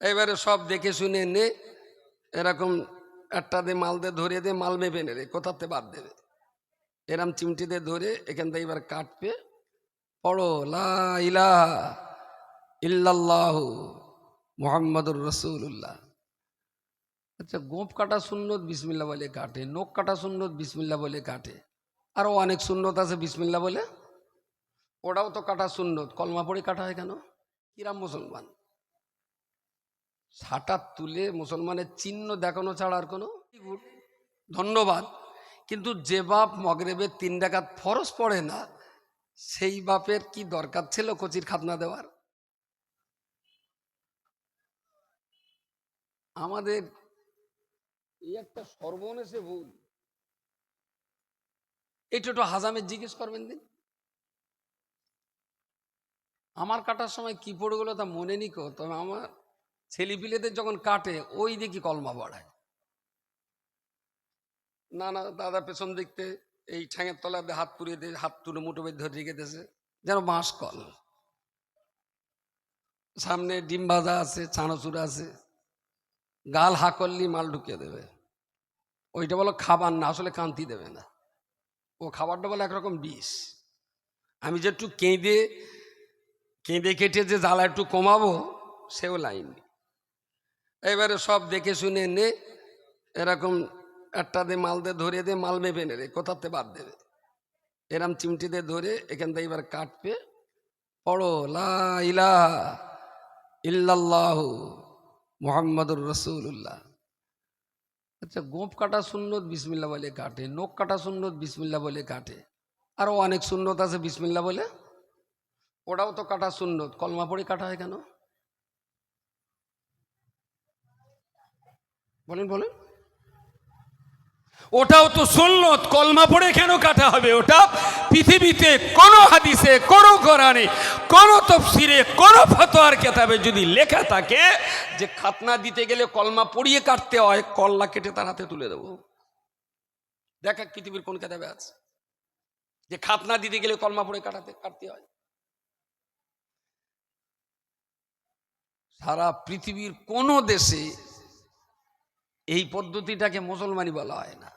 এবারে সব দেখে শুনে নে, এরকম একটা দিয়ে মাল দিয়ে ধরে দিয়ে মাল মেপে নে রে, কোথাতে বাদ দেবে এরম চিমটি দিয়ে ধরে এখান থেকে এবার কাটবে। পড়ো, লা ইলাহা ইল্লাল্লাহু মোহাম্মদুর রসুল্লাহ আচ্ছা গোপ কাটা সুন্নত বিসমিল্লা বলে কাটে নখ কাটা সুন্নত বিসমিল্লা বলে কাটে। আরও অনেক সুন্নত আছে বিসমিল্লা বলে। ওটাও তো কাটা সুন্নত, কলমা পড়ে কাটা হয় কেন? কিরাম মুসলমান। ছাটা তুলে মুসলমানের চিহ্ন দেখানো ছাড়া আর কোনো ধন্যবাদ। কিন্তু যে বাপ মগরেবের তিন ডাকাত ফরস পড়ে না, সেই বাপের কি দরকার ছিল কচির খাতনা দেওয়ার? আমাদের এই একটা সর্বনেশে ভুল। এটা একটু হাজামের জিজ্ঞেস করবেন দিন। আমার কাটার সময় কি পড়ে গেলো তা মনে নি কো তবে আমার ছেলেপিলেদের যখন কাটে, ওই দেখি কলমা বাড়ায়। না না দাদা পেছন দেখতে, এই ঠ্যাঙের দিয়ে হাত পুড়িয়ে দিয়ে, হাত তুলে মুঠো বেঁধে ধরে রেখে দিয়েছে, যেন বাঁশ কল। সামনে ডিম ভাজা আছে চানাচুর আছে, গাল হা করলি মাল ঢুকিয়ে দেবে। ওইটা বলো খাবার না, আসলে কান্তি দেবে না। ও খাবারটা বলে একরকম বিষ। আমি যে একটু কেঁদে কেঁদে কেটে যে জ্বালা একটু কমাবো, সেও লাইন। এবারে সব দেখে শুনে নে, এরকম একটা দিয়ে মাল দিয়ে ধরে দিয়ে মাল মেপে নে রে, কোথাতে বাদ দেবে এরম চিমটি দিয়ে ধরে এখান থেকে এবার কাটবে। পড়ো, লা ইলাহা ইল্লাল্লাহু মোহাম্মদুর রসুল্লাহ আচ্ছা গোপ কাটা সুন্নত বিসমিল্লা বলে কাটে, নখ কাটা সুন্নত বিসমিল্লা বলে কাটে। আরও অনেক সুন্নত আছে বিসমিল্লা বলে। ওটাও তো কাটা সুন্নত, কলমা পড়ে কাটা হয় কেন? বলেন বলেন। ওটাও তো সুন্নত, কলমা পড়ে কেন কাটা হবে ওটা? পৃথিবীতে কোন হাদিসে, কোন কোরআনে, কোন তফসিরে কোন ফতোয়ার কেতাবে যদি লেখা থাকে যে খাতনা দিতে গেলে কলমা পড়িয়ে কাটতে হয়, কল্লা কেটে তার হাতে তুলে দেবো। দেখা পৃথিবীর কোন কেতাবে আছে? যে খাতনা দিতে গেলে কলমা পড়ে কাটাতে, কাটতে হয়। সারা পৃথিবীর কোন দেশে এই পদ্ধতিটাকে মুসলমানি বলা হয় না।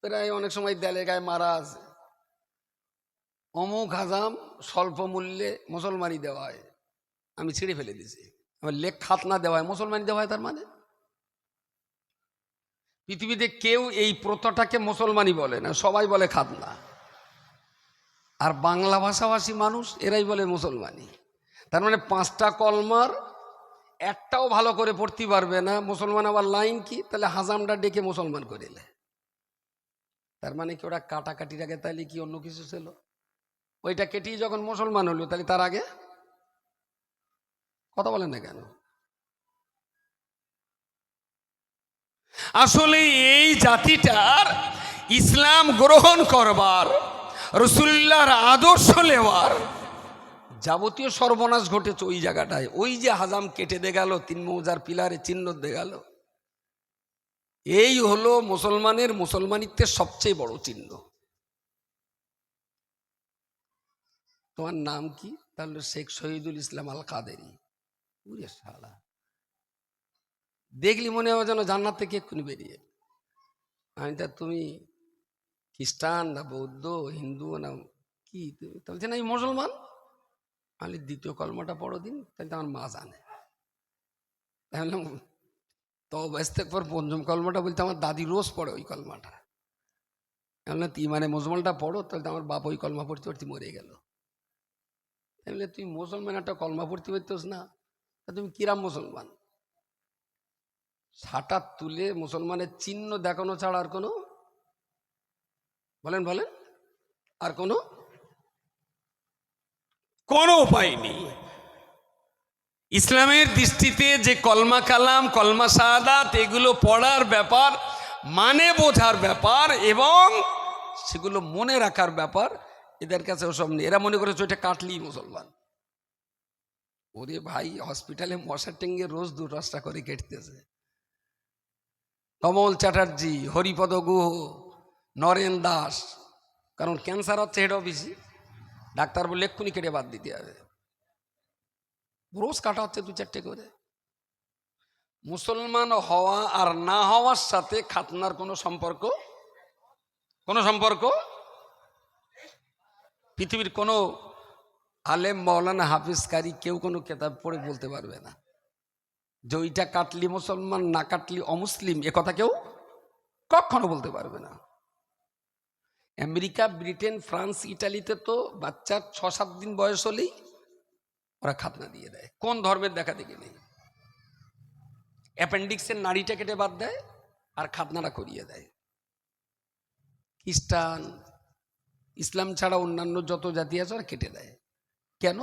প্রায় অনেক সময় দেলে গায়ে মারা আছে। অমুক হাজাম স্বল্প মূল্যে মুসলমানি দেওয়া হয়। আমি ছিঁড়ে ফেলে দিয়েছি। আমার লেখ খাতনা দেওয়া হয়, মুসলমানি দেওয়া হয় তার মানে? পৃথিবীতে কেউ এই প্রথাটাকে মুসলমানি বলে না, সবাই বলে খাতনা আর বাংলা ভাষাভাষী মানুষ এরাই বলে মুসলমানি। তার মানে পাঁচটা কলমার একটাও ভালো করে পড়তে পারবে না। মুসলমান আবার লাইন কি? তাহলে হাজামটা ডেকে মুসলমান করিলে তার মানে কি ওরা কাটাকাটির আগে তাহলে কি অন্য কিছু ছিল? ওইটা কেটেই যখন মুসলমান হলো, তাহলে তার আগে কথা বলেন না কেন? আসলে এই জাতিটার ইসলাম গ্রহণ করবার, রসুল্লাহর আদর্শ নেওয়ার যাবতীয় সর্বনাশ ঘটেছে ওই জায়গাটায়। ওই যে হাজাম কেটে দে গেল, তিন মৌজার পিলারে চিহ্ন দে গেল। এই হলো মুসলমানের মুসলমানিত্বের সবচেয়ে বড় চিহ্ন। তোমার নাম কি? তাহলে শেখ শহীদুল ইসলাম আল কাদেরি দেখলি মনে হয় যেন জান্নাত থেকে এক্ষুনি বেরিয়ে। আমি তা তুমি খ্রিস্টান না বৌদ্ধ, হিন্দু না কি? তুমি তাহলে না আমি মুসলমান? আমি দ্বিতীয় কলমাটা পড়ো দিন, তাহলে তো আমার মা জানে। তাহলে তো ব্যস্তের পর পঞ্চম কলমাটা বলতে আমার দাদি রোজ পড়ে ওই কলমাটা। তাহলে তুই মানে মুসলমানটা পড়ো, তাহলে আমার বাপ ওই কলমা পড়তে পড়তে মরে গেল। তাহলে তুই মুসলমান একটা কলমা পড়তে পারতোস না তুমি কিরাম মুসলমান? ছাটা তুলে মুসলমানের চিহ্ন দেখানো ছাড়া আর কোনো? বলেন বলেন, আর কোনো? কোনো উপায় নেই। ইসলামের দৃষ্টিতে যে কলমা কালাম, কলমা সাদাত এগুলো পড়ার ব্যাপার মানে বোঝার ব্যাপার এবং সেগুলো মনে রাখার ব্যাপার, এদের কাছে ওসব নেই। এরা মনে করেছে ওইটা কাটলি মুসলমান। ওরে ভাই, হসপিটালে মশার টেঙ্গে রোজ দু রাস্তা করে কেটতেছে। কমল চ্যাটার্জি, হরিপদ গুহ, নরেন দাস, কারণ ক্যান্সার হচ্ছে হেড অফিসে ডাক্তার বলে এক্ষুনি কেটে বাদ দিতে হবে। রোজ কাটা হচ্ছে দু চারটে করে। মুসলমান হওয়া আর না হওয়ার সাথে খাতনার কোনো সম্পর্ক? কোনো সম্পর্ক? পৃথিবীর কোনো আলেম মৌলানা হাফিজ কারি কেউ কোনো কেতাব পড়ে বলতে পারবে না। যে ওইটা কাটলি মুসলমান, না কাটলি অমুসলিম, এ কথা কেউ কখনো বলতে পারবে না। আমেরিকা, ব্রিটেন, ফ্রান্স, ইটালিতে তো বাচ্চার ছ সাত দিন বয়স হলেই ওরা খাতনা দিয়ে দেয়। কোন ধর্মের দেখা দেখি নেই। অ্যাপেন্ডিক্সের নাড়িটা কেটে বাদ দেয় আর খাতনাটা করিয়ে দেয়। খ্রিস্টান, ইসলাম ছাড়া অন্যান্য যত জাতি আছে ওরা কেটে দেয়। কেন?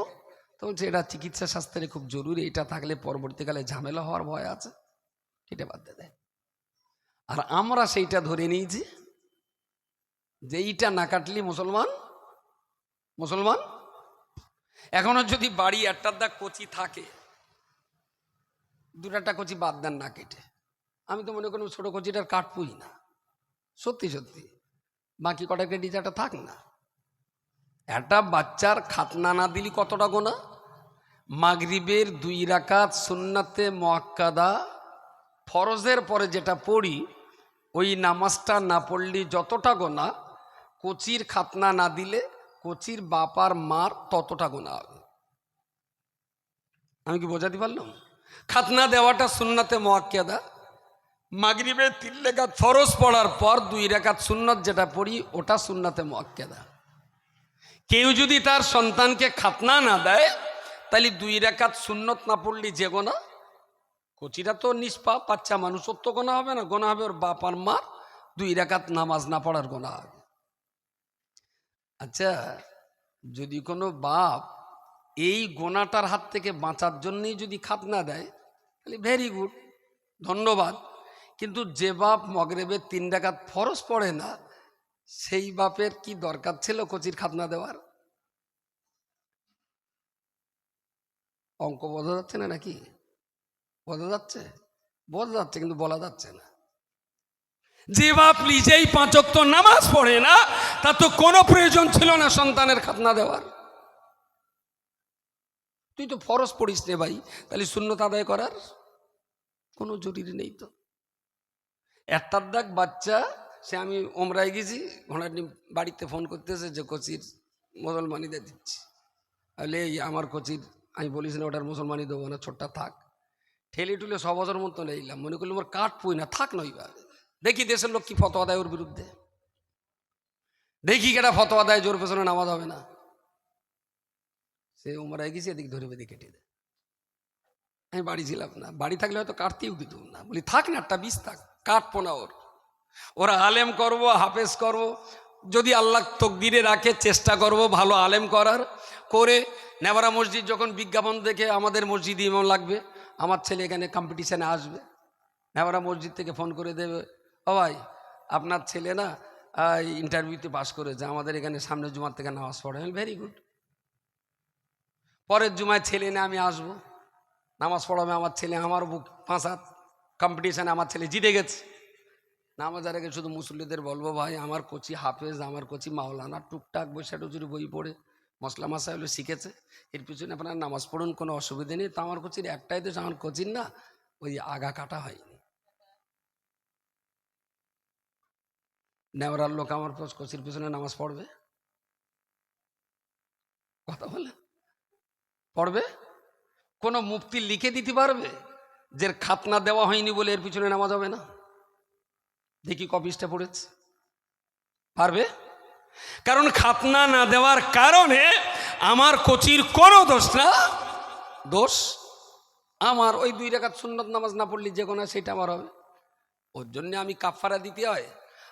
তো বলছে এটা চিকিৎসা শাস্ত্রে খুব জরুরি, এটা থাকলে পরবর্তীকালে ঝামেলা হওয়ার ভয় আছে, কেটে বাদ দিয়ে আর আমরা সেইটা ধরে নিয়েছি এইটা না কাটলি মুসলমান? মুসলমান? এখনও যদি বাড়ি একটার দাগ কচি থাকে দুটাটা কচি বাদ দেন না কেটে। আমি তো মনে করি ছোট কচিটার কাটবই না। সত্যি সত্যি। বাকি কটা কেটে যেটা থাক না। একটা বাচ্চার খাতনা না দিলি কতটা গোনা? মাগরিবের দুই রাকাত সুন্নাতে মোয়াক্কাদা, ফরজের পরে যেটা পড়ি, ওই নামাজটা না পড়লি যতটা গোনা কোচির খাতনা না দিলে কোচির বাপার মার ততটা গোনা হবে। আমি কি বোঝাতে পারলাম? খাতনা দেওয়াটা সুন্নাতে মোয়াক্কাদা। মাগরিবের তিন রেখাত ফরজ পড়ার পর দুই রেখাত সুন্নত যেটা পড়ি, ওটা সুন্নাতে মোয়াক্কাদা। কেউ যদি তার সন্তানকে খাতনা না দেয়, তাহলে দুই রেখাত সুন্নত না পড়লি যে গোনা? কচিরা তো নিষ্পাপ, বাচ্চা মানুষ তো গোনা হবে না, গোনা হবে ওর বাপ আর মার। দুই রেখাত নামাজ না পড়ার গোনা হবে। আচ্ছা যদি কোনো বাপ এই গোনাটার হাত থেকে বাঁচার জন্যই যদি খাতনা দেয়, তাহলে ভেরি গুড ধন্যবাদ। কিন্তু যে বাপ মগরেবের তিন ডাকাত ফরজ পড়ে না, সেই বাপের কি দরকার ছিল কচির খাতনা দেওয়ার? অঙ্ক বোঝা যাচ্ছে না নাকি? বোঝা যাচ্ছে? বোঝা যাচ্ছে, কিন্তু বলা যাচ্ছে না। যে বাপ নিজেই পাঁচক্ত নামাজ পড়ে না তা তো কোনো প্রয়োজন ছিল না সন্তানের খাতনা দেওয়ার। তুই তো ফরজ পড়িস রে ভাই, তাহলে শূন্যতা আদায় করার কোনো জরুরি নেই তো। একটার দাগ বাচ্চা, সে আমি ওমরায় গেছি ঘোড়াটি বাড়িতে ফোন করতেছে যে কচির মুসলমানিদের দিচ্ছি। তাহলে এই আমার কচির, আমি বলিস না ওটার মুসলমানি দেবো না, ছোট্টা থাক। ঠেলে টুলে ছ বছর মতো নিলাম মনে করলাম ওর কাঠ পুই না, থাক নইবা। দেখি দেশের লোক কি ফতোয়া দেয় ওর বিরুদ্ধে? দেখি কেটা ফতোয়া দেয়, জোর পেছনে নামাজ হবে না। সে উমরায় গেছি, এদিক ধরে বেঁধে কেটে দেয় আমি বাড়ি ছিলাম না। বাড়ি থাকলে হয়তো কাটতেও দিত না। বলি, থাক না, একটা বিষ থাক, কাটবো না ওর। ওরা আলেম করব, হাফেজ করব, যদি আল্লাহ তকদিরে রাখে, চেষ্টা করব ভালো আলেম করার, করে নেবারা মসজিদ যখন বিজ্ঞাপন দেখে আমাদের মসজিদ ইমাম লাগবে, আমার ছেলে এখানে কম্পিটিশানে আসবে, নেবারা মসজিদ থেকে ফোন করে দেবে ও ভাই, আপনার ছেলে না ইন্টারভিউতে পাশ করেছে, আমাদের এখানে সামনে জুমার থেকে নামাজ পড়ে। ভেরি গুড পরের জুমায় ছেলে নিয়ে আমি আসব। নামাজ পড়াবে আমার ছেলে, আমার বুক পাঁচ হাত। কম্পিটিশানে আমার ছেলে জিতে গেছে। নামাজ আর আগে শুধু মুসল্লিদের বলব ভাই, আমার কোচি হাফেজ, আমার কোচি মাওলানা, টুকটাক বৈশা টুচুরি বই পড়ে মশলা মশা হলো শিখেছে। এর পিছনে আপনার নামাজ পড়ুন, কোনো অসুবিধা নেই। তো আমার কোচির একটাই তো আমার কোচির না, ওই আগা কাটা হয়নি নেওয়ার লোক আমার কোচির পিছনে নামাজ পড়বে। কথা বলে? পড়বে? কোনো মুক্তি লিখে দিতে পারবে? যে খাতনা দেওয়া হয়নি বলে এর পিছনে নামাজ হবে না? দেখি কপিসটা পড়েছে। পারবে? কারণ খাতনা না দেওয়ার কারণে আমার কোচির কোনো দোষ না। দোষ? আমার ওই দুই রেখাত সুন্নত নামাজ না পড়লি যে কোনো সেটা আমার হবে। ওর জন্য আমি কাফারা দিতে হয়।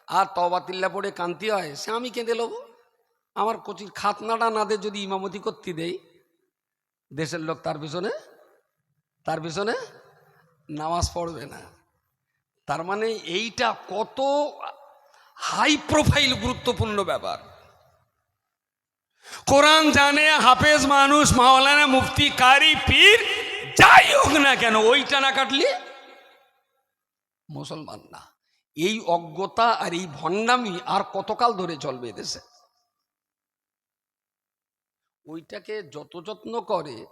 আর তবাতিল্লা পড়ে কান্তি হয়, সে আমি কেঁদে নেব আমার কচির খাতনাটা না যদি ইমামতি করতে দেই। দেশের লোক তার পিছনে তার পিছনে নামাজ পড়বে না। তার মানে এইটা কত হাই প্রোফাইল গুরুত্বপূর্ণ ব্যাপার। কোরআন জানে, হাফেজ মানুষ, মাওলানা মুফতি, কারি, পীর, যাই হোক না কেন, ওইটা না কাটলে মুসলমান না। এই অজ্ঞতা আর এই ভণ্ডামি আর কতকাল ধরে চলবে দেশে ওইটাকে যত যত্ন করে,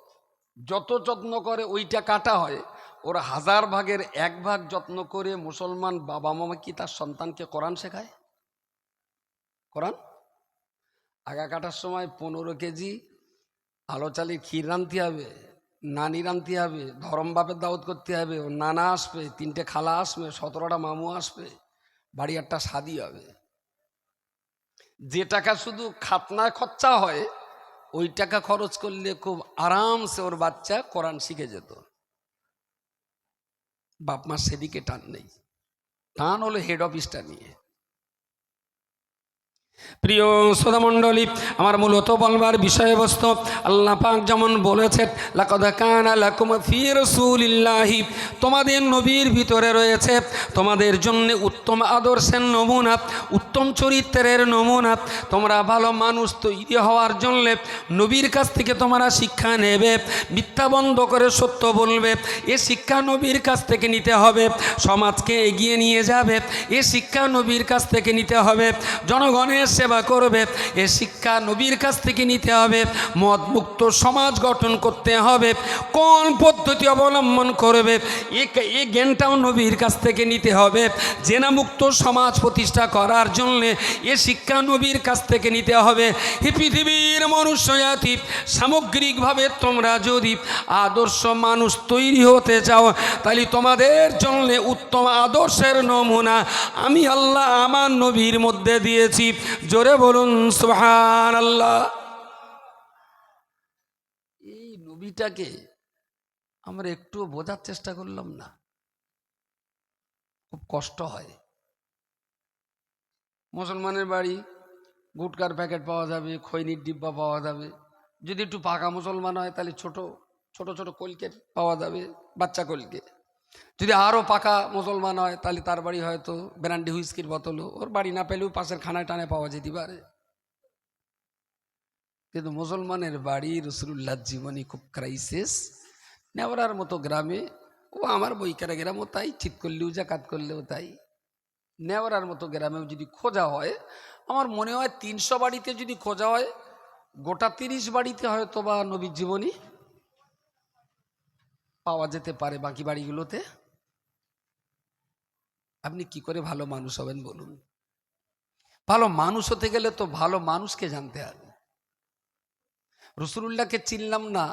যত যত্ন করে ওইটা কাটা হয়, ওর হাজার ভাগের এক ভাগ যত্ন করে মুসলমান বাবা মামা কি তার সন্তানকে কোরআন শেখায়? কোরআন? আগা কাটার সময় পনেরো কেজি আলো চালিয়ে ক্ষীর রানতে হবে। নানি রানতে হবে, ধরম বাপের দাওয়াত করতে হবে ও নানা আসবে, তিনটে খালা আসবে, সতেরোটা মামু আসবে, বাড়ি একটা শাদি হবে। যে টাকা শুধু খাতনায় খরচা হয়, ওই টাকা খরচ করলে খুব আরামসে ওর বাচ্চা কোরআন শিখে যেত। বাপ মার সেদিকে টান নেই। টান হলো হেড অফিসটা নিয়ে। প্রিয় শ্রোতামণ্ডলী, আমার মূলত বলবার বিষয়বস্তু, আল্লাহ পাক যেমন বলেছেন, লাকাদ কানা লাকুম ফি রাসূলিল্লাহি তোমাদের নবীর ভিতরে রয়েছে, তোমাদের জন্য উত্তম আদর্শের নমুনা, উত্তম চরিত্রের নমুনা, তোমরা ভালো মানুষ তৈরি হওয়ার জন্য নবীর কাছ থেকে তোমরা শিক্ষা নেবে, মিথ্যা বন্ধ করে সত্য বলবে, এ শিক্ষা নবীর কাছ থেকে নিতে হবে, সমাজকে এগিয়ে নিয়ে যাবে, এ শিক্ষা নবীর কাছ থেকে নিতে হবে, জনগণের সেবা করবে, এ শিক্ষা নবীর কাছ থেকে নিতে হবে মদ মুক্ত সমাজ গঠন করতে হবে, কোন পদ্ধতি অবলম্বন করবে, এ এ জ্ঞানটাও নবীর কাছ থেকে নিতে হবে, জেনামুক্ত সমাজ প্রতিষ্ঠা করার জন্যে এ শিক্ষা নবীর কাছ থেকে নিতে হবে হে পৃথিবীর মনুষ্য জাতি সামগ্রিকভাবে তোমরা যদি আদর্শ মানুষ তৈরি হতে চাও, তাহলে তোমাদের জন্য উত্তম আদর্শের নমুনা আমি আল্লাহ আমার নবীর মধ্যে দিয়েছি। জোরে বলুন সুহান আল্লাহ এই নবীটাকে আমরা একটু বোঝার চেষ্টা করলাম না। খুব কষ্ট হয়। মুসলমানের বাড়ি, গুটকার প্যাকেট পাওয়া যাবে, খৈনির ডিব্বা পাওয়া যাবে। যদি একটু পাকা মুসলমান হয়, তাহলে ছোট ছোট ছোট কলকে পাওয়া যাবে, বাচ্চা কলকে যদি আরও পাকা মুসলমান হয়, তাহলে তার বাড়ি হয়তো ব্র্যান্ডি হুইস্কির বোতলও ওর বাড়ি না পেলেও পাশের খানায় টানে পাওয়া যেতে পারে। কিন্তু মুসলমানের বাড়ি রসুল্লাহ জীবনী খুব ক্রাইসিস নেওয়ার মতো গ্রামে, ও আমার বইকারা গ্রামও তাই, ঠিক করলেও জাকাত করলেও তাই। নেওয়ার মতো গ্রামেও যদি খোঁজা হয়, আমার মনে হয় তিনশো বাড়িতে যদি খোঁজা হয়, গোটা তিরিশ বাড়িতে হয়তো বা নবীর জীবনী পাওয়া যেতে পারে বাকি বাড়িগুলোতে। আপনি কি করে ভালো মানুষ হবেন বলুন? ভালো মানুষ হতে গেলে তো ভালো মানুষকে জানতে হবে। রসুল্লাহকে চিনলাম না,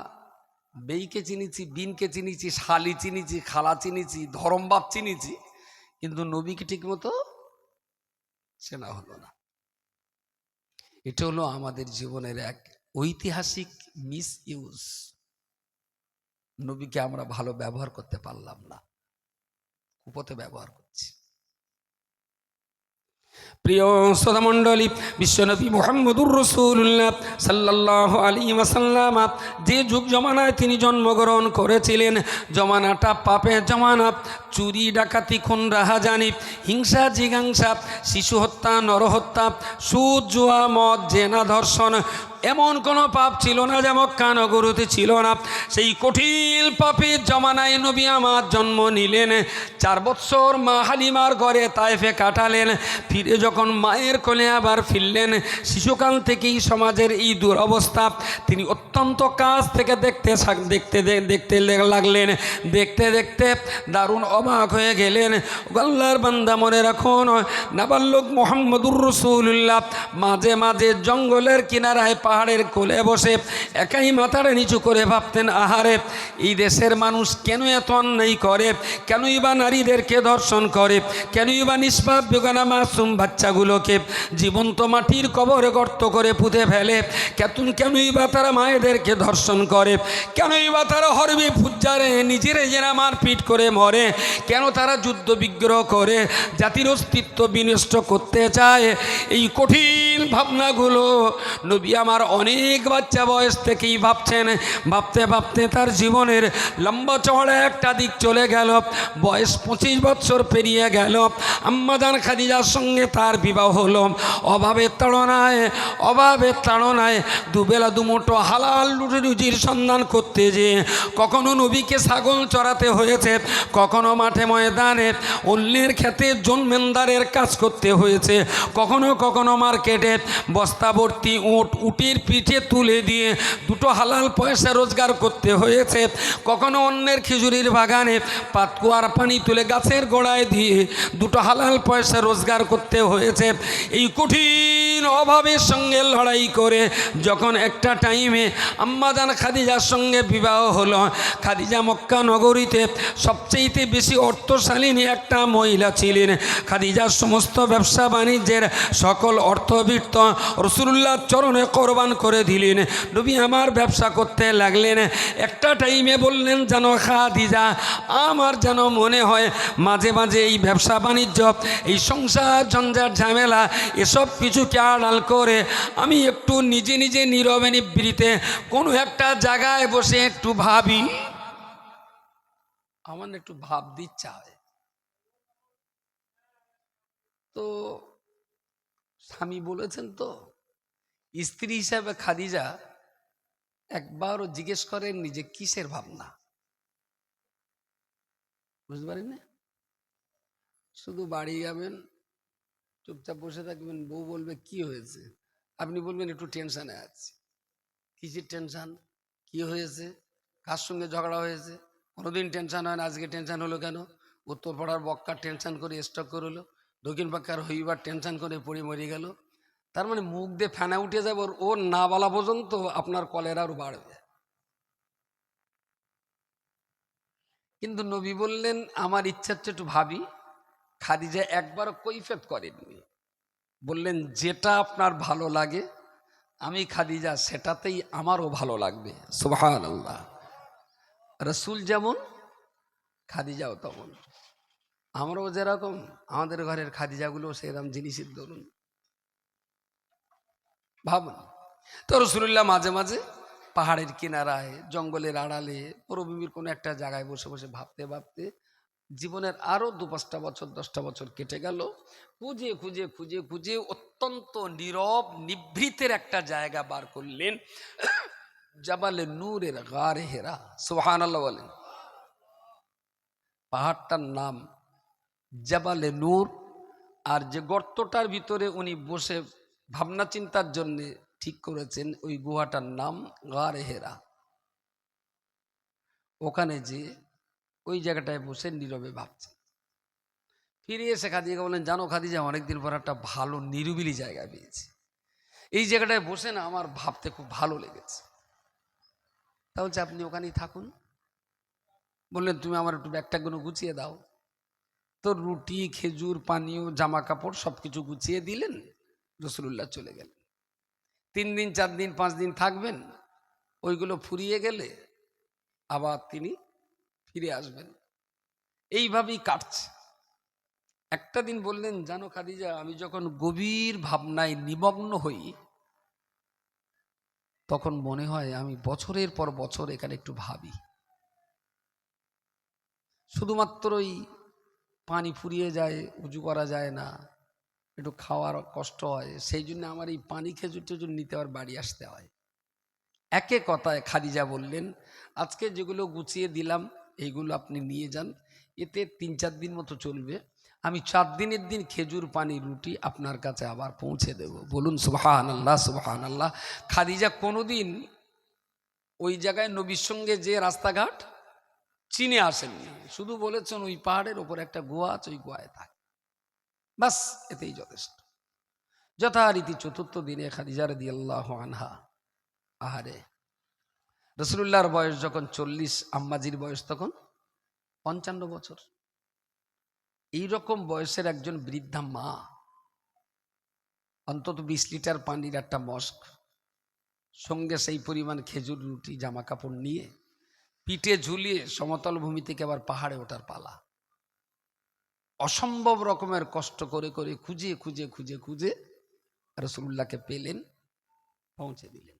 বেইকে চিনিছি, বিনকে চিনিছি, শালি চিনিছি, খালা চিনিছি, ধরমবাপ চিনিছি, কিন্তু নবীকে ঠিক মতো চেনা হলো না। এটা হলো আমাদের জীবনের এক ঐতিহাসিক মিস ইউজ নবীকে আমরা ভালো ব্যবহার করতে পারলাম না। কুপথে ব্যবহার প্রিয় শ্রোতামণ্ডলী, বিশ্বনবী মোহাম্মদুর রসুল্লাহ সাল্লাহ আলী ওয়াসাল্লাম, যে যুগ জমানায় তিনি জন্মগ্রহণ করেছিলেন, জমানাটা পাপে জমানা, চুরি, ডাকাতি খুন রাহাজানি হিংসা জিগাংসা শিশু হত্যা, নরহত্যা, সুদ, জুয়া, মদ, জেনা, ধর্ষণ এমন কোনো পাপ ছিল না যে মক্কানগরুতে ছিল না। সেই কঠিন পাপের জমানায় নবী আমার জন্ম নিলেন। চার বৎসর মা হালিমার ঘরে তাইফে কাটালেন। ফিরে যখন মায়ের কোলে আবার ফিরলেন, শিশুকাল থেকেই সমাজের এই দুরবস্থা। তিনি অত্যন্ত কাছ থেকে দেখতে দেখতে দেখতে লাগলেন। দেখতে দেখতে দারুণ অবাক হয়ে গেলেন। গল্লার বান্দা মনে রাখুন নাবাল্লুক মোহাম্মদুর রসুল্লাহ মাঝে মাঝে জঙ্গলের কিনারায় পাহাড়ের কোলে বসে একাই মাথাটা নিচু করে ভাবতেন, আহারে, এই দেশের মানুষ কেন এত অন্যায় করে? কেনই বা নারীদেরকে ধর্ষণ করে? কেনই বা নিষ্পাপ, বেগানা, মাসুম বাচ্চাগুলোকে জীবন্ত মাটির কবরে গর্ত করে পুঁতে ফেলে? কেতুন কেনই বা তারা মায়েদেরকে ধর্ষণ করে? কেনই বা তারা হরবে ফুজ্জারে নিজেরে যেন মারপিট করে মরে? কেন তারা যুদ্ধ বিগ্রহ করে? জাতির অস্তিত্ব বিনষ্ট করতে চায়? এই কঠিন ভাবনাগুলো নবী আমার অনেক বাচ্চা বয়স থেকেই ভাবছেন, ভাবতে ভাবতে তার জীবনের লম্বা চড়া একটা দিক চলে গেল, বয়স পঁচিশ বছর পেরিয়ে গেল। আম্মাদান খাদিজার সঙ্গে তার বিবাহ হলো। অভাবের তাড়নায় অভাবের তাড়নায় দুবেলা দুমুঠো হালাল রুজির সন্ধান করতে যে কখনো নবীকে ছাগল চড়াতে হয়েছে, কখনো মাঠে ময়দানে অন্যের ক্ষেতে জন্মেন্দারের কাজ করতে হয়েছে, কখনো কখনো মার্কেটে বস্তাভর্তি উট উঠে নবীর পিঠে তুলে দিয়ে দুটো হালাল পয়সা রোজগার করতে হয়েছে। কখনো অন্যের খিজুরির বাগানে পাতকুয়ার পানি তুলে গাছের গোড়ায় দিয়ে দুটো হালাল পয়সা রোজগার করতে হয়েছে। এই কঠিন অভাবের সঙ্গে লড়াই করে যখন একটা টাইমে আম্মাদান খাদিজার সঙ্গে বিবাহ হলো, খাদিজা মক্কা নগরীতে সবচেয়েতে বেশি অর্থশালিনী একটা মহিলা ছিলেন। খাদিজার সমস্ত ব্যবসা বাণিজ্যের সকল অর্থবিত্ত রসুল্লাহ চরণে কোরবান করে দিলেন। নবী আমার ব্যবসা করতে লাগলেন। একটা টাইমে বললেন যেন খাদিজা, আমার যেন মনে হয় মাঝে মাঝে এই ব্যবসা বাণিজ্য, এই সংসার ঝঞ্ঝাট ঝামেলা, এসব কিছুকে আড়াল করে? আমি একটু নিজে নিজে নীরবে নিবৃতে কোনো একটা জায়গায় বসে একটু ভাবি। আমার একটু ভাব দিচ্ছে তো স্বামী বলেছেন তো স্ত্রী হিসাবে খাদিজা একবারও জিজ্ঞেস করেন নিজে, কিসের ভাবনা? বুঝতে পারেন? না শুধু বাড়ি যাবেন, চুপচাপ বসে থাকবেন, বউ বলবে, কি হয়েছে? আপনি বলবেন, একটু টেনশানে আছি। কিসের টেনশান? কি হয়েছে? কার সঙ্গে ঝগড়া হয়েছে? কোনোদিন টেনশন হয় না, আজকে টেনশন হলো কেন? উত্তর পাড়ার বক্কার টেনশান করে স্টক করল দক্ষিণ পাক্কার হইবার টেনশন করে পড়ে মরে গেল। তার মানে মুখ দিয়ে ফেনা উঠে যাবে ও না বলা পর্যন্ত আপনার কলেরা আরও বাড়বে। কিন্তু নবী বললেন, আমার ইচ্ছা হচ্ছে একটু ভাবি। খাদিজা একবারও কৈফেত করেননি। বললেন, যেটা আপনার ভালো লাগে, আমি খাদিজা, সেটাতেই আমারও ভালো লাগবে। সুবহান আল্লাহ রসুল যেমন, খাদিজাও তেমন। আমরাও যেরকম, আমাদের ঘরের খাদিজাগুলো সেরকম জিনিসের ধরুন ভাবুন। তো রসুল্লাহ মাঝে মাঝে পাহাড়ের কিনারায়, জঙ্গলের আড়ালে, মরুভূমির কোনো একটা জায়গায় বসে বসে ভাবতে ভাবতে জীবনের আরও দু পাঁচটা বছর, দশটা বছর কেটে গেল। খুঁজে খুঁজে খুঁজে খুঁজে অত্যন্ত নীরব, নিভৃতের একটা জায়গা বার করলেন। জাবালে নূরের গারে হেরা। সোহান আল্লাহ বলেন। পাহাড়টার নাম জাবালে নূর। আর যে গর্তটার ভিতরে উনি বসে ভাবনা চিন্তার জন্যে ঠিক করেছেন ওই গুহাটার নাম গারে হেরা ওখানে যে ওই জায়গাটায় বসে নীরবে ভাবছেন। ফিরে এসে খাদিজা বলেন জানো খাদিজা, অনেকদিন পর একটা ভালো নিরিবিলি জায়গা পেয়েছি। এই জায়গাটায় বসে না আমার ভাবতে খুব ভালো লেগেছে। তা বলছে, আপনি ওখানেই থাকুন। বললেন, তুমি আমার একটু ব্যাগটাগুলো গুছিয়ে দাও। তো রুটি, খেজুর, পানীয় জামা কাপড় সব কিছু গুছিয়ে দিলেন। রসুল্লাহ চলে গেলেন। তিন দিন, চার দিন, পাঁচ দিন থাকবেন, ওইগুলো ফুরিয়ে গেলে আবার তিনি ফিরে আসবেন। এইভাবেই কাটছে। একটা দিন বললেন, জানো খাদিজা, আমি যখন গভীর ভাবনায় নিমগ্ন হই, তখন মনে হয় আমি বছরের পর বছর এখানে একটু ভাবি। শুধুমাত্রই পানি ফুরিয়ে যায়, উজু করা যায় না একটু খাওয়ার কষ্ট হয়, সেই জন্য আমার এই পানি খেজুর টেজুর নিতে আবার বাড়ি আসতে হয়। একে কথায় খাদিজা বললেন, আজকে যেগুলো গুছিয়ে দিলাম এইগুলো আপনি নিয়ে যান, এতে তিন চার দিন মতো চলবে। আমি চার দিনের দিন খেজুর, পানি, রুটি আপনার কাছে আবার পৌঁছে দেব। বলুন সুবাহান আল্লাহ সুবাহান আল্লাহ খাদিজা কোনোদিন ওই জায়গায় নবীর সঙ্গে যে রাস্তাঘাট, চিনে আসেননি। শুধু বলেছেন, ওই পাহাড়ের ওপর একটা গোয়া আছে, ওই গোয়ায় থাকে। বাস, এতেই যথেষ্ট। যথারীতি চতুর্থ দিনে খাদিজা রদি আল্লাহ আনহা, আহারে রসুল্লাহর বয়স যখন চল্লিশ, আম্মাজির বয়স তখন পঞ্চান্ন বছর। এই রকম বয়সের একজন বৃদ্ধা মা, অন্তত বিশ লিটার পানির একটা মস্ক, সঙ্গে সেই পরিমাণ খেজুর রুটি জামা কাপড় নিয়ে পিঠে ঝুলিয়ে সমতল ভূমি থেকে আবার পাহাড়ে ওঠার পালা। অসম্ভব রকমের কষ্ট করে করে খুঁজে খুঁজে খুঁজে খুঁজে রসুল্লাহকে পেলেন, পৌঁছে দিলেন।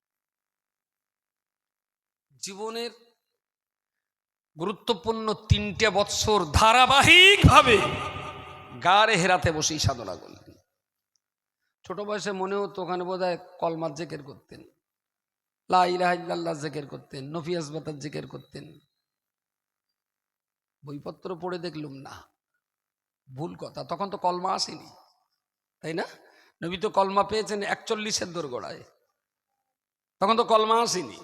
জীবনের গুরুত্বপূর্ণ তিনটে বৎসর ধারাবাহিকভাবে গাড়ে হেরাতে বসেই সাধনা করলেন। ছোট বয়সে মনে হতো ওখানে বোধ হয় কলমার জেকের করতেন। লাইলাহ জেকের করতেন, নফি আসবাতার জেকের করতেন। বইপত্র পড়ে দেখলুম না। ভুল কথা। তখন তো কলমা আসেনি, তাই না? নবী তো কলমা পেয়েছেন একচল্লিশের দোরগোড়ায়। তখন তো কলমা আসেনি।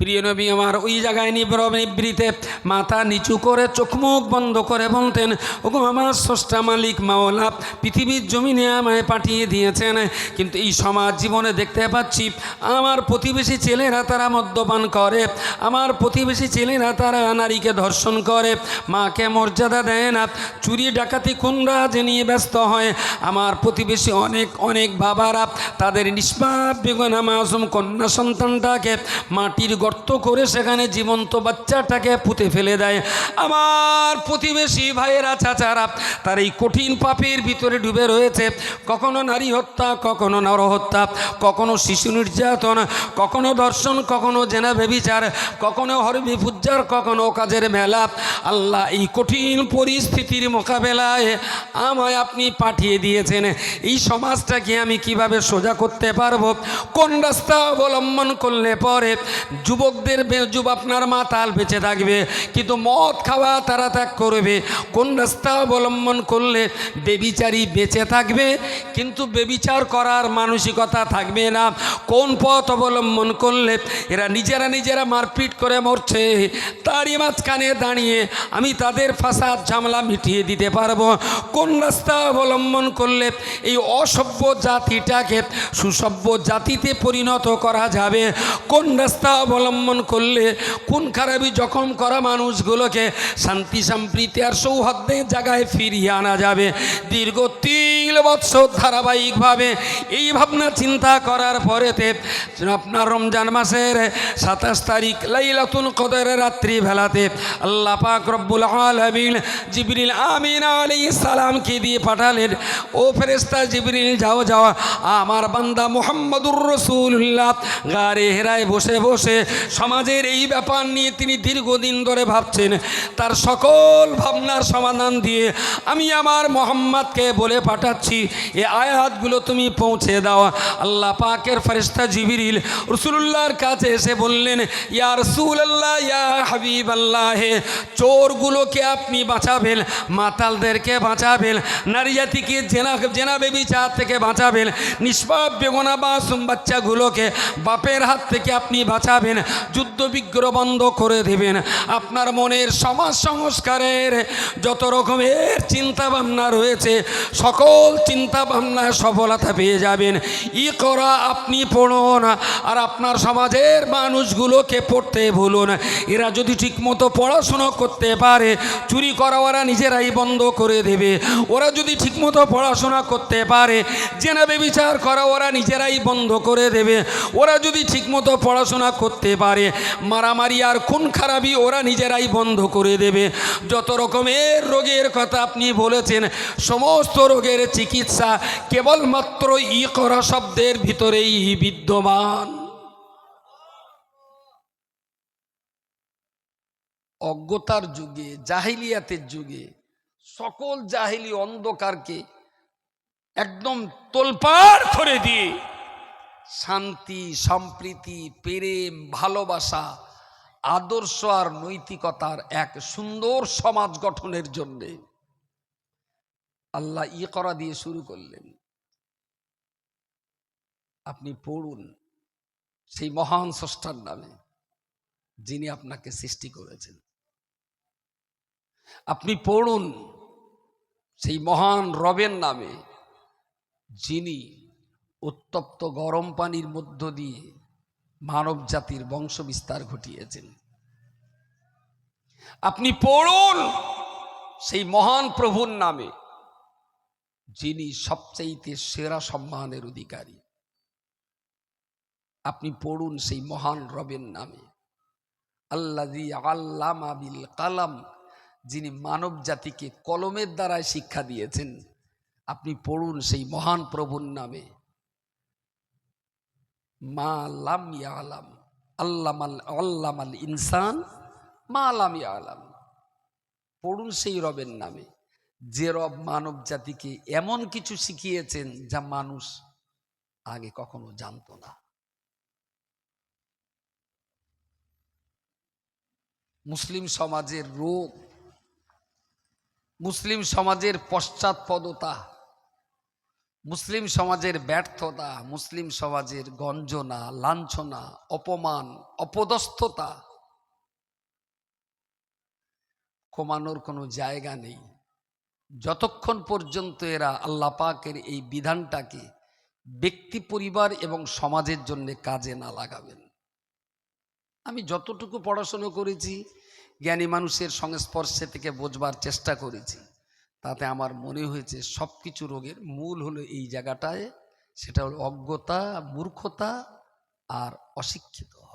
প্রিয় নবী, আমার ওই জায়গায় নিব্র নিবৃতে মাথা নিচু করে চোখমুখ বন্ধ করে বলতেন, ওগো আমার স্রষ্টা মালিক মাওলা, পৃথিবীর জমিনে আমায় পাঠিয়ে দিয়েছেন। কিন্তু এই সমাজ জীবনে দেখতে পাচ্ছি, আমার প্রতিবেশী ছেলেরা তারা মদ্যপান করে, আমার প্রতিবেশী ছেলেরা তারা নারীকে ধর্ষণ করে, মাকে মর্যাদা দেয় না, চুরি, ডাকাতি কুন্ডাজ নিয়ে ব্যস্ত হয়। আমার প্রতিবেশী অনেক অনেক বাবারা তাদের নিষ্পাপ বেগুনা মাসুম কন্যা সন্তানটাকে মাটির গর্ত করে সেখানে জীবন্ত বাচ্চাটাকে পুঁতে ফেলে দেয়। আমার প্রতিবেশী ভাইয়েরা, চাচারা, তার এই কঠিন পাপের ভিতরে ডুবে রয়েছে। কখনো নারী হত্যা, কখনো নরহত্যা, কখনো শিশু নির্যাতন, কখনো দর্শন, কখনো জেনা বেবিচার কখনো হরবি কখনো কাজের মেলা। আল্লাহ এই কঠিন পরিস্থিতির মোকাবেলায় আমায় আপনি পাঠিয়ে দিয়েছেন। এই সমাজটাকে আমি কীভাবে সোজা করতে পারব? কোন রাস্তা অবলম্বন করলে পরে যুবকদের যুব আপনার মাতাল বেঁচে থাকবে, কিন্তু মদ খাওয়া তারা ত্যাগ করবে। কোন রাস্তা অবলম্বন করলে বেবিচারী বেঁচে থাকবে? কিন্তু বেবিচার করার মানসিকতা থাকবে না। কোন পথ অবলম্বন করলে এরা নিজেরা নিজেরা মারপিট করে মরছে? তারই মাঝখানে দাঁড়িয়ে আমি তাদের ফাসাদ ঝামেলা মিটিয়ে দিতে পারব। কোন রাস্তা অবলম্বন করলে এই অসভ্য জাতিটাকে সুসভ্য জাতিতে পরিণত করা যাবে? কোন রাস্তা অবলম্বন করলে কোন খারাপি জখম করা মানুষগুলোকে শান্তি, সম্প্রীতি আর সৌহার্দ্যের জায়গায় ফিরিয়ে আনা যাবে। দীর্ঘ তিন বৎসর ধারাবাহিকভাবে এই ভাবনা চিন্তা করার পরেতে আপনার রমজান মাসের সাতাশ তারিখ লাইলাতুল কদরের রাত্রি বেলাতে আল্লাহ পাক রব্বুল আলামিন জিবরিল আমিন আলাইহিস সালামকে দিয়ে পাঠালেন, ও ফেরেশতা জিবরিল, যাও যাও, আমার বান্দা মুহাম্মদুর রাসূলুল্লাহ। গারে হেরায় বসে বসে সমাজের এই ব্যাপার নিয়ে তিনি দীর্ঘদিন ধরে ভাবছেন। তার সকল ভাবনার সমাধান দিয়ে আমি আমার মোহাম্মদকে বলে পাঠাচ্ছি, এ আয়াতগুলো তুমি পৌঁছে দাও। আল্লাহ পাকের ফেরেশতা জিবরিল রসুল্লাহর কাছে এসে বললেন, ইয়া রসুল্লাহ ইয়া হাবিব আল্লাহ হে চোরগুলোকে আপনি বাঁচাবেন, মাতালদেরকে বাঁচাবেন নারী জাতিকে জেনা জেনা বেবিচার থেকে বাঁচাবেন, নিষ্পাপ বেগনা বাসুম বাচ্চাগুলোকে বাপের হাত থেকে আপনি বাঁচাবেন। যুদ্ধ বিগ্রহ বন্ধ করে দেবেন। আপনার মনের সমাজ সংস্কারের যত রকমের চিন্তা ভাবনা রয়েছে, সকল চিন্তা ভাবনায় সফলতা পেয়ে যাবেন। ই করা আপনি পড়ুন আর আপনার সমাজের মানুষগুলোকে পড়তে ভুলুন। এরা যদি ঠিকমতো পড়াশুনো করতে পারে, চুরি করা ওরা নিজেরাই বন্ধ করে দেবে। ওরা যদি ঠিকমতো পড়াশোনা করতে পারে জেনাবে বিচার করা ওরা নিজেরাই বন্ধ করে দেবে। ওরা যদি ঠিকমতো পড়াশোনা করতে পারে। মারামারি আর খুন খারাপি ওরা নিজেরাই বন্ধ করে দেবে। যত রকমের রোগের কথা আপনি বলেছেন, সমস্ত রোগের চিকিৎসা কেবলমাত্র ই করা শব্দের ভিতরেই বিদ্যমান। অজ্ঞতার যুগে, জাহিলিয়াতের যুগে, সকল জাহিলি অন্ধকারকে একদম তোলপাড় করে দিয়ে শান্তি, সম্প্রীতি, প্রেম, ভালোবাসা, আদর্শ আর নৈতিকতার এক সুন্দর সমাজ গঠনের জন্যে আল্লাহ ই করা দিয়ে শুরু করলেন। আপনি পড়ুন সেই মহান স্রষ্টার নামে যিনি আপনাকে সৃষ্টি করেছেন। আপনি পড়ুন সেই মহান রবের নামে যিনি উত্তপ্ত গরম পানির মধ্য দিয়ে মানব জাতির বংশ বিস্তার ঘটিয়েছেন। আপনি পড়ুন সেই মহান প্রভুর নামে, যিনি সবচাইতে সেরা সম্মানের অধিকারী। আপনি পড়ুন সেই মহান রবের নামে আল্লাদি আল্লামা বিল কালাম, যিনি মানব জাতিকে কলমের দ্বারায় শিক্ষা দিয়েছেন। আপনি পড়ুন সেই মহান প্রভুর নামে মা লাম আলাম আল্লামাল আল্লামাল ইনসান, মা লাম আলাম পড়ুন সেই রবের নামে। যে রব মানব জাতিকে এমন কিছু শিখিয়েছেন যা মানুষ আগে কখনো জানতো না। মুসলিম সমাজের রোগ, মুসলিম সমাজের পশ্চাৎপদতা মুসলিম সমাজের ব্যর্থতা, মুসলিম সমাজের গঞ্জনা, লাঞ্ছনা, অপমান, অপদস্থতা কমানোর কোনো জায়গা নেই। যতক্ষণ পর্যন্ত এরা আল্লাহ পাকের এই বিধানটাকে ব্যক্তি, পরিবার এবং সমাজের জন্য কাজে না লাগাবেন। আমি যতটুকু পড়াশুনো করেছি, জ্ঞানী মানুষের সংস্পর্শে থেকে বোঝবার চেষ্টা করেছি। তাতে আমার মনে হয়েছে সব কিছু রোগের মূল হলো এই জায়গাটায়, সেটা হলো অজ্ঞতা, মূর্খতা আর অশিক্ষিত।